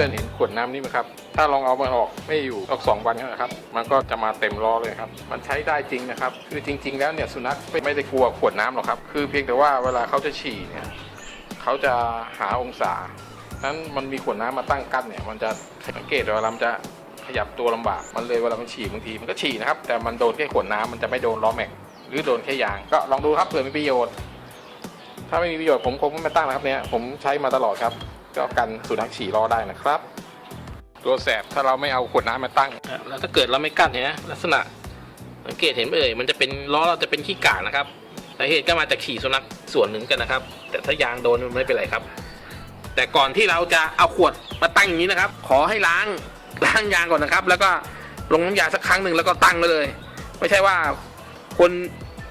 พื่อนๆเห็นขวดน้ำนี่ไหมครับ ถ้าลองเอามันออกไม่อยู่ออกสองวันนะครับ มันก็จะมาเต็มล้อเลยครับ มันใช้ได้จริงนะครับ คือจริง ๆ แล้วเนี่ยสุนัขไม่ได้กลัวขวดน้ำหรอกครับ คือเพียงแต่ว่าเวลาเขาจะฉี่เนี่ยเขาจะหาองศา นั้นมันมีขวดน้ำมาตั้งกั้นเนี่ย มันจะสังเกตเวลามันจะขยับตัวลำบาก มันเลยเวลามันฉี่บางทีมันก็ฉี่นะครับ แต่มันโดนแค่ขวดน้ำมันจะไม่โดนล้อแม็ก หรือโดนแค่ยาง ก็ลองดูครับเผื่อมีประโยชน์ ถ้าไม่มีประโยชน์ผมคงไม่มาตั้งนะครับเนี่ย ผมใช้มาตลอดครับ ก็กันสุนัขฉี่รอได้นะครับ ตัวแสบถ้าเราไม่เอาขวดน้ำมาตั้ง แล้วถ้าเกิดเราไม่กั้นเนี่ยลักษณะสังเกตเห็นไหมเอ่ยมันจะเป็นล้อเราจะเป็นขี้กากนะครับสาเหตุก็มาจากขี่สุนัขส่วนหนึ่งกันนะครับ แต่ถ้ายางโดนมันไม่เป็นไรครับ แต่ก่อนที่เราจะเอาขวดมาตั้งอย่างนี้นะครับ ขอให้ล้างล้างยางก่อนนะครับ แล้วก็ลงน้ำยาสักครั้งหนึ่งแล้วก็ตั้งไว้เลย ไม่ใช่ว่าคน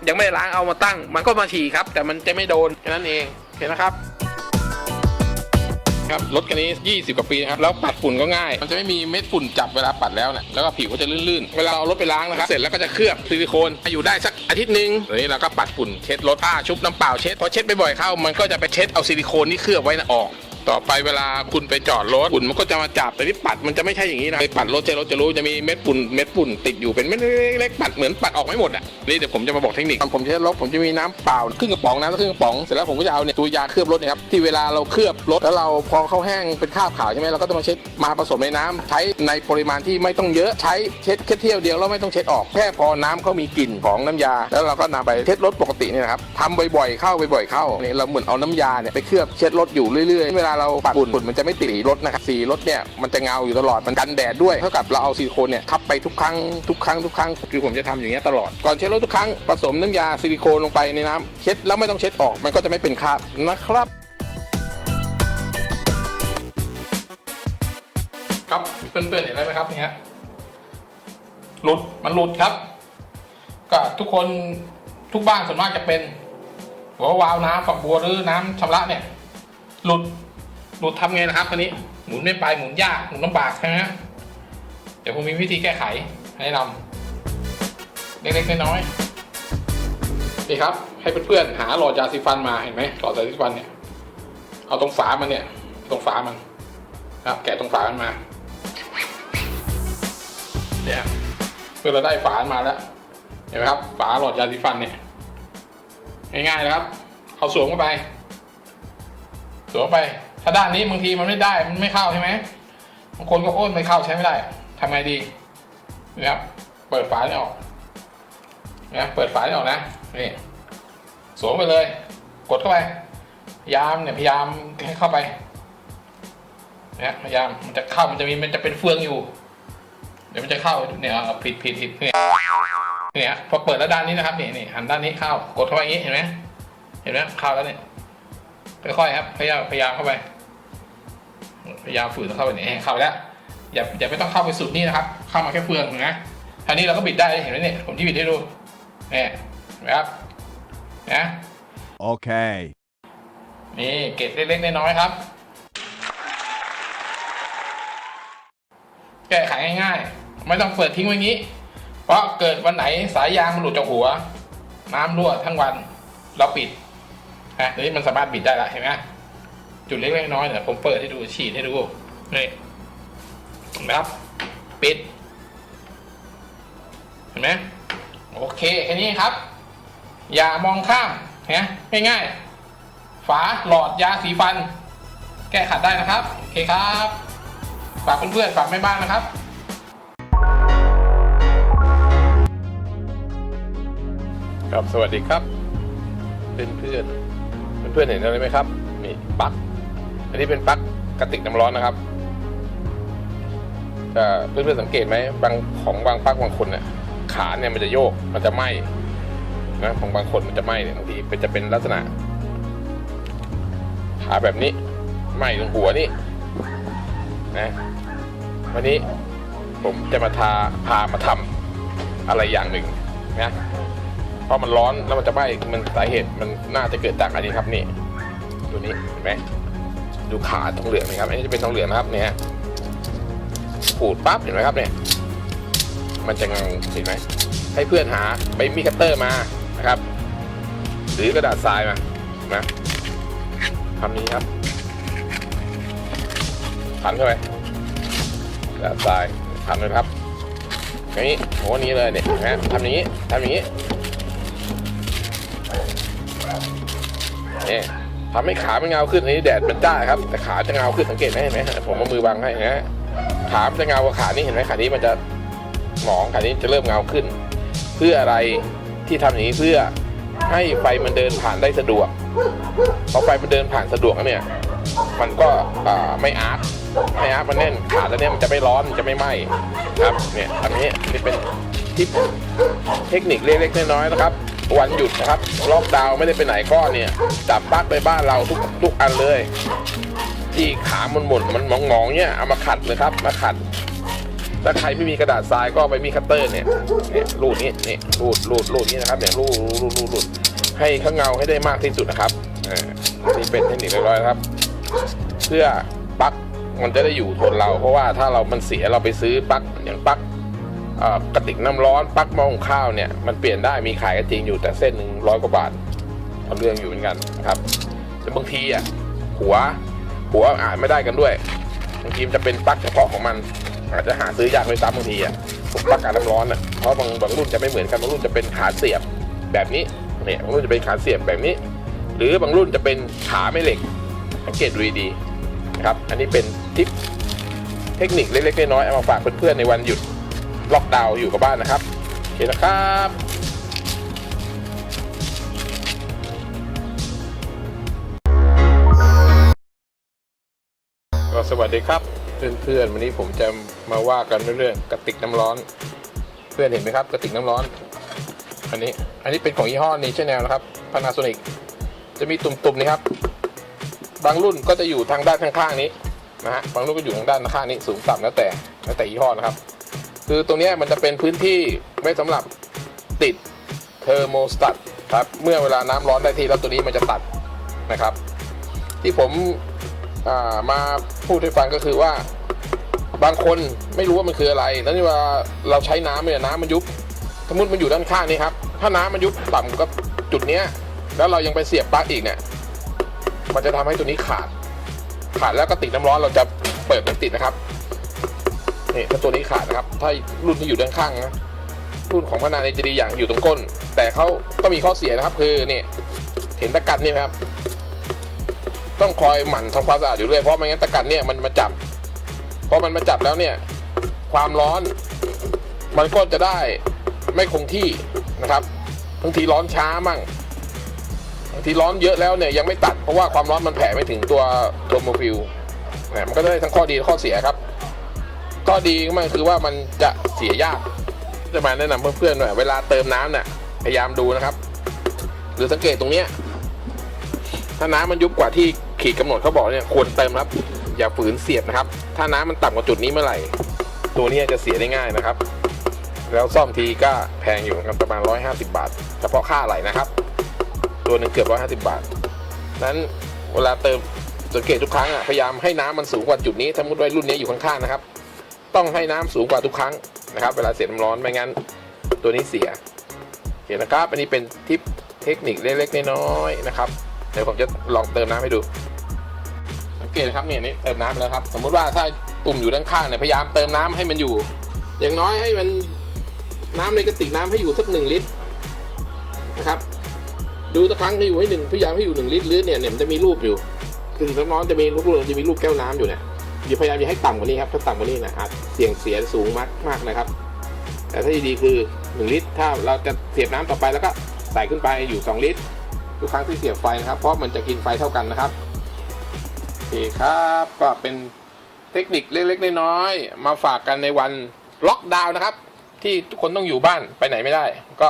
ยังไม่ได้ล้างเอามาตั้ง มันก็มาฉี่ครับ แต่มันจะไม่โดนแค่นั้นเองเห็นนะครับ ครับรถคันนี้ 20 กว่าปีนะครับแล้วปัดฝุ่นก็ง่าย มันจะไม่มีเม็ดฝุ่นจับเวลาปัดแล้วเนี่ยแล้วก็ผิวก็จะลื่นๆเวลาเราเอารถไปล้างนะครับเสร็จแล้วก็จะเคลือบซิลิโคนอยู่ได้สักอาทิตย์หนึ่งเดี๋ยวนี้เราก็ปัดฝุ่นเช็ดรถผ้าชุบน้ำเปล่าเช็ดพอเช็ดไปบ่อยเข้ามันก็จะไปเช็ดเอาซิลิโคนที่เคลือบไว้น่ะออก ต่อไปเวลาคุณไปจอดรถฝุ่นมันก็จะมาจับแต่ที่ปัดมันจะไม่ใช่อย่างนี้นะไปปัดรถเจรถจะรู้จะมีเม็ดฝุ่นเม็ดฝุ่นติดอยู่เป็นเม็ดเล็กๆปัดเหมือนปัดออกไม่หมดอะนี่เดี๋ยวผมจะมาบอกเทคนิคตอนผมใช้รถผมจะมีน้ำเปล่าครึ่งกระป๋องน้ำครึ่งกระป๋องเสร็จแล้วผมก็จะเอาเนี่ยตัวยาเคลือบรถเนะครับที่เวลาเราเคลือบรถแล้วเราพอเขาแห้งเป็นคราบขาวใช่ไหมเราก็จะมาเช็ดมาผสมในน้ำใช้ในปริมาณที่ไม่ต้องเยอะใช้เช็ดแค่เที่ยวเดียวแล้วไม่ต้องเช็ดออกแค่พอน้ำเขามีกลิ่นของน้ำยา แล้วเราก็นำไปเช็ดรถปกติเนี่ยนะครับทำบ่อยๆเข้าบ่อยๆเข้าเนี่ยเราเหมือนเอาน้ำยาเนี่ยไปเคลือบเช็ดรถอยู่เรื่อยๆเวลาเราปัดฝุ่นฝุ่นมันจะไม่ติดสีรถนะครับสีรถเนี่ยมันจะเงาอยู่ตลอดมันกันแดดด้วยเท่ากับเราเอาซิลิโคนเนี่ยทับไปทุกครั้งทุกครั้งทุกครั้งคือผมจะทำอย่างเงี้ยตลอดก่อนเช็ดรถทุกครั้งผสมน้ำยาซิลิโคนลงไปในน้ำเช็ดแล้วไม่ต้องเช็ดออกมันก็จะไม่เป็นคราบนะครับครับเพื่อนๆเห็นอะไรไหมครับเนี่ยหลุดมันหลุดครับ ก็ทุกคนทุกบ้านส่วนมากจะเป็นหัววาล์วน้ำฝักบัวหรือน้ำชำระเนี่ย หลุด หลุดทำไงนะครับคันนี้หมุนไม่ไปหมุนยากหมุนลำบากใช่ไหมเดี๋ยวผมมีวิธีแก้ไขให้นำเล็กๆน้อยๆนี่ครับ ให้เพื่อนๆหาหลอดยาสีฟันมาเห็นไหมหลอดยาสีฟันเนี่ยเอาตรงฝามันเนี่ย ตรงฝามันครับ แกะตรงฝามันมาเนี่ยเพื่อเราได้ฝามาแล้วเห็นไหมครับฝาหลอดยาสีฟันเนี่ยง่ายๆนะครับ เอาสวมเข้าไปสวมเข้าไป ถ้าด้านนี้บางทีมันไม่ได้มันไม่เข้าใช่ไหมบางคนก็โอ้ยไม่เข้าใช้ไม่ได้ทำไงดีนะครับเปิดฝานี่ออกนะเปิดฝานี่ออกนะนี่สวมไปเลย กดเข้าไปพยายามเนี่ยพยายามให้เข้าไปนะพยายามมันจะเข้ามันจะมีมันจะเป็นเฟืองอยู่ เดี๋ยวมันจะเข้าเนี่ยผิดผิดผิดเนี่ยเนี่ยพอเปิดแล้วด้านนี้นะครับนี่นี่หันด้านนี้เข้ากดเข้าไปอย่างนี้เห็นไหมเห็นไหมเข้าแล้วเนี่ยค่อยๆครับพยายามพยายามเข้าไป พยายามฝืนเข้าไปเนี่ยเข้าไปแล้วอย่าอย่าไม่ต้องเข้าไปสุดนี่นะครับ เข้ามาแค่เฟืองนะทีนี้เราก็บิดได้เห็นไหมเนี่ยผมที่บิดให้ดูเนี่ยเห็นไหมครับนะ Okay. นี่เกร็ดเล็กๆน้อยๆครับแก้ไขง่ายๆ ไม่ต้องเปิดทิ้งไว้งี้ เพราะเกิดวันไหนสายยางมันหลุดจากหัว น้ำรั่วทั้งวันเราปิดนะเดี๋ยวนี้มันสามารถบิดได้ละเห็นไหม จุดเล็กๆน้อยๆเนี่ยผมเปิดให้ดูฉีดให้ดูนี่นไหมครับ ปิด เห็นไหมโอเคแค่นี้ครับ อย่ามองข้ามนะง่ายๆ ฝาหลอดยาสีฟัน แก้ขัดได้นะครับ โอเคครับ ฝากเพื่อนๆฝากแม่บ้านนะครับครับสวัสดีครับ เพื่อนเพื่อนเพื่อนๆเห็นอะไรไหมครับ นี่ปลั๊ก อันนี้เป็นปลั๊กกระติกน้ำร้อนนะครับเอ่อเพื่อนๆสังเกตไหมบางของบางปลั๊กบางคนเนี่ยขาเนี่ยมันจะโยกมันจะไหมนะของบางคนมันจะไหมเนี่ยบางทีเป็นจะเป็นลักษณะขาแบบนี้ไหมตรงหัวนี่นะวันนี้ผมจะมาทาพามาทำอะไรอย่างหนึ่งนะเพราะมันร้อนแล้วมันจะไหม้มันสาเหตุมันน่าจะเกิดจากอันนี้ครับนี่ ตัวนี้เห็นไหม ดูขาทองเหลืองไหมครับอันนี้จะเป็นทองเหลืองนะครับเนี่ยขูดปั๊บเห็นไหมครับเนี่ยมันจะงังเห็นไหมให้เพื่อนหาไปมีคัตเตอร์มานะครับ หรือกระดาษทรายมานะทำนี้ครับขันเข้าไปกระดาษทรายทำเลยครับอย่างนี้โหนี้เลยเนี่ยนะทำอย่างนี้ทำอย่างนี้เนี่ย ทำให้ขามันเงาขึ้นอันนี้แดดมันจ้าครับ แต่ขาจะเงาขึ้นสังเกตไหมเห็นไหมผมเอามือบังให้นะขามันจะเงากว่าขานี้เห็นไหมขานี้มันจะหมองขานี้จะเริ่มเงาขึ้น เพื่ออะไรที่ทำอย่างนี้เพื่อให้ไฟมันเดินผ่านได้สะดวกพอไฟมันเดินผ่านสะดวกแล้วเนี่ยมันก็ไม่อาร์ตไม่อาร์ตมันแน่นขาแล้วเนี่ยมันจะไม่ร้อนมันจะไม่ไหม้ครับเนี่ยอันนี้นี่เป็นทิปเทคนิคเล็กๆน้อยๆนะครับ วันหยุดนะครับล็อกดาวน์ไม่ได้ไปไหนก็เนี่ยจับปั๊กไปบ้านเราทุกทุกอันเลย ที่ขามันหมุนมันมองๆเนี่ยเอามาขัดเลยครับ มาขัดถ้าใครไม่มีกระดาษทรายก็ไปมีคัตเตอร์เนี่ยเนี่ยรูดนี้นี่รูดรูดรูดนี้นะครับเนี่ยรูดรูดรูดรูดให้ข้างเงาให้ได้มากที่สุดนะครับนี่เป็นเทคนิคเรียบร้อยครับ เพื่อปลั๊กมันจะได้อยู่ทนเรา เพราะว่าถ้าเรามันเสียเราไปซื้อปลั๊กอย่างปลั๊ก กระติกน้ำร้อนปักหม้อหุงข้าวเนี่ยมันเปลี่ยนได้มีขายก็จริงอยู่แต่เส้นหนึ่งร้อยกว่าบาทเอาเรื่องอยู่เหมือนกันครับแต่บางทีอะหัวหัวอ่านไม่ได้กันด้วยบางทีมันจะเป็นปลั๊กเฉพาะของมัน อาจจะหาซื้อยากเลยซ้ำบางทีอะพวกปลั๊กการน้ำร้อนอะเพราะบางบางรุ่นจะไม่เหมือนกันบางรุ่นจะเป็นขาเสียบแบบนี้เนี่ยบางรุ่นจะเป็นขาเสียบแบบนี้ หรือบางรุ่นจะเป็นขาไม่เหล็กสังเกตดูดีครับ อันนี้เป็นทิปเทคนิคเล็กๆน้อยๆเอามาฝากเพื่อนๆในวันหยุด ล็อกดาวน์อยู่กับบ้านนะครับโอเคนะครับก็สวัสดีครับ เพื่อนๆวันนี้ผมจะมาว่ากันเรื่องกระติกน้ำร้อน เพื่อนเห็นไหมครับกระติกน้ำร้อนอันนี้อันนี้เป็นของยี่ห้อนี้ชแนลนะครับ Panasonic จะมีตุ่มๆนี่ครับ บางรุ่นก็จะอยู่ทางด้านข้างๆนี้นะฮะบางรุ่นก็อยู่ทางด้านข้างนี้สูงต่ำแล้วแต่แล้วแต่ยี่ห้อนะครับ คือตรงนี้มันจะเป็นพื้นที่ไว้สำหรับติดเทอร์โมสตัตครับเมื่อเวลาน้ำร้อนได้ที่แล้วตัวนี้มันจะตัดนะครับ ที่ผมามาพูดให้ฟังก็คือว่าบางคนไม่รู้ว่ามันคืออะไร แล้วนี่วลาเราใช้น้ำเนี่ยน้ำมันยุบ สมมติมันอยู่ด้านข้างนี้ครับ ถ้าน้ำมันยุบต่ำกับจุดเนี้ย แล้วเรายังไปเสียบปลั๊กอีกเนี่ย มันจะทำให้ตัวนี้ขาด ขาดแล้วก็ติดน้ำร้อนเราจะเปิดมันติดนะครับ นี่ถ้าตัวนี้ขาดนะครับ ถ้ารุ่นที่อยู่ด้านข้างนะรุ่นของพนาในจะดีอย่างอยู่ตรงก้น แต่เขาก็มีข้อเสียนะครับ คือนี่เห็นตะกันนี่ไหมครับ ต้องคอยหมั่นทำความสะอาดอยู่เรื่อยเพราะไม่งั้นตะกันเนี่ยมันมาจับพอมันมาจับแล้วเนี่ย ความร้อนมันก็จะได้ไม่คงที่นะครับบางทีร้อนช้ามั่งบางทีร้อนเยอะแล้วเนี่ยยังไม่ตัดเพราะว่าความร้อนมันแผ่ไม่ถึงตัวตัวโมฟิลเนี่ยมันก็ได้ทั้งข้อดีข้อเสียครับ ข้อดีมันคือว่ามันจะเสียยาก จะมาแนะนำเพื่อนๆหน่อยเวลาเติมน้ำเนี่ยพยายามดูนะครับ หรือสังเกตตรงเนี้ยถ้าน้ำมันยุบกว่าที่ขีดกำหนดเขาบอกเนี่ยควรเติมครับ อย่าฝืนเสียบนะครับ ถ้าน้ำมันต่ำกว่าจุดนี้เมื่อไหร่ ตัวนี้จะเสียได้ง่ายนะครับ แล้วซ่อมทีก็แพงอยู่กันประมาณ 150 บาทเฉพาะค่าไหลนะครับ ตัวหนึ่งเกือบ150 บาท นั้นเวลาเติมสังเกตทุกครั้งอะพยายามให้น้ำมันสูงกว่าจุดนี้สมมติว่ารุ่นนี้อยู่ข้างๆนะครับ ต้องให้น้ำสูงกว่าทุกครั้งนะครับ เวลาเสียน้ำร้อนไม่งั้น ตัวนี้เสียโอเคนะครับ อันนี้เป็นทิปเทคนิคเล็กๆน้อยๆนะครับเดี๋ยวผมจะลองเติมน้ำให้ดูสังเกตนะครับเนี่ยนี่เติมน้ำแล้วครับ สมมุติว่าถ้าปุ่มอยู่ด้านข้างเนี่ยพยายามเติมน้ำให้มันอยู่ อย่างน้อยให้มันน้ำในกระติกน้ำให้อยู่สักหนึ่งลิตรนะครับดูสักครั้งให้อยู่ให้หนึ่งพยายามให้อยู่หนึ่งลิตรหรือเนี่ยเนี่ยมันจะมีรูปอยู่ถึงน้ำร้องๆจะมีรูปจะมีรูปแก้วน้ำอยู่เนี่ย อย่าพยายามอย่าให้ต่ำกว่านี้ครับถ้าต่ำกว่านี้นะอาจเสี่ยงเสียสูงมากมากนะครับ แต่ถ้าดีๆคือหนึ่งลิตร ถ้าเราจะเสียบน้ำต่อไปแล้วก็ใส่ขึ้นไปอยู่สองลิตร ทุกครั้งที่เสียบไฟนะครับ เพราะมันจะกินไฟเท่ากันนะครับโอเคครับก็เป็นเทคนิคเล็กๆน้อยๆมาฝากกันในวันล็อกดาวน์นะครับ ที่ทุกคนต้องอยู่บ้านไปไหนไม่ได้ ก็